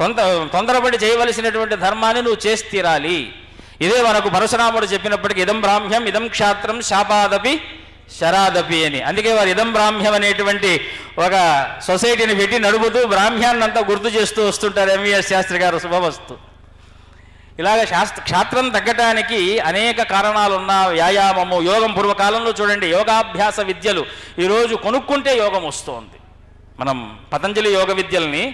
కొంత తొందరపడి చేయవలసినటువంటి ధర్మాన్ని నువ్వు చేసి తీరాలి. ఇదే మనకు పరశురాముడు చెప్పినప్పటికీ ఇదం బ్రాహ్మ్యం ఇదం క్షాత్రం శాపాదపి శరాదపి అని. అందుకే వారు ఇదం బ్రాహ్మ్యం అనేటువంటి ఒక సొసైటీని పెట్టి నడుపుతూ బ్రాహ్మ్యాన్నంతా గుర్తు చేస్తూ వస్తుంటారు ఎంవిఎస్ శాస్త్రి గారు శుభవస్తు. ఇలాగ శాస్త్ర క్షాత్రం తగ్గటానికి అనేక కారణాలున్న వ్యాయామము యోగం పూర్వకాలంలో చూడండి యోగాభ్యాస విద్యలు ఈరోజు కొనుక్కుంటే యోగం వస్తోంది. మనం పతంజలి యోగ విద్యల్ని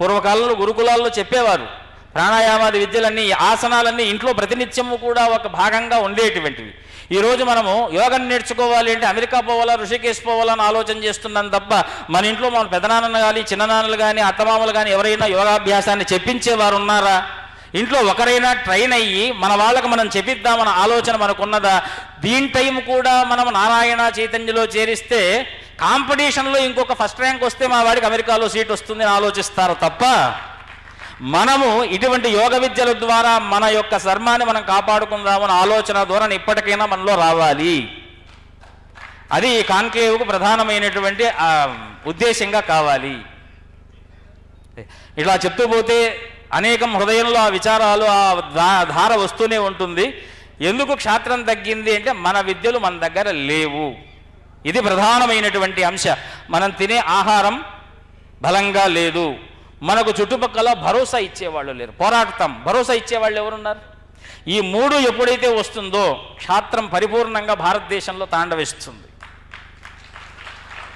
పూర్వకాలంలో గురుకులాల్లో చెప్పేవారు. ప్రాణాయామాది విద్యలన్నీ ఆసనాలన్నీ ఇంట్లో ప్రతినిత్యము కూడా ఒక భాగంగా ఉండేటువంటివి. ఈరోజు మనము యోగం నేర్చుకోవాలి అంటే అమెరికా పోవాలా ఋషికేశ్ పోవాలా అని ఆలోచన చేస్తున్నాం తప్ప మన ఇంట్లో మన పెదనాన్నలు కానీ చిన్ననాన్నలు కానీ అత్తమామలు కానీ ఎవరైనా యోగాభ్యాసాన్ని చెప్పించేవారు ఉన్నారా? ఇంట్లో ఒకరైనా ట్రైన్ అయ్యి మన వాళ్ళకు మనం చెప్పిద్దామన్న ఆలోచన మనకున్నదా? దీని టైం కూడా మనం నారాయణ చైతన్యలో చేరిస్తే కాంపిటీషన్లో ఇంకొక ఫస్ట్ ర్యాంక్ వస్తే మా వాడికి అమెరికాలో సీట్ వస్తుంది ఆలోచిస్తారు తప్ప మనము ఇటువంటి యోగ విద్యల ద్వారా మన యొక్క ధర్మాన్ని మనం కాపాడుకుందామని ఆలోచన ద్వారా ఇప్పటికైనా మనలో రావాలి. అది ఈ కాన్క్లేవ్కు ప్రధానమైనటువంటి ఉద్దేశంగా కావాలి. ఇట్లా చెప్తూ పోతే అనేకం హృదయంలో ఆ విచారాలు ఆ ధార వస్తూనే ఉంటుంది. ఎందుకు క్షాత్రం తగ్గింది అంటే మన విద్యలు మన దగ్గర లేవు. ఇది ప్రధానమైనటువంటి అంశ. మనం తినే ఆహారం బలంగా లేదు. మనకు చుట్టుపక్కల భరోసా ఇచ్చేవాళ్ళు లేరు. పోరాడతాం భరోసా ఇచ్చేవాళ్ళు ఎవరున్నారు? ఈ మూడు ఎప్పుడైతే వస్తుందో క్షాత్రం పరిపూర్ణంగా భారతదేశంలో తాండవిస్తుంది.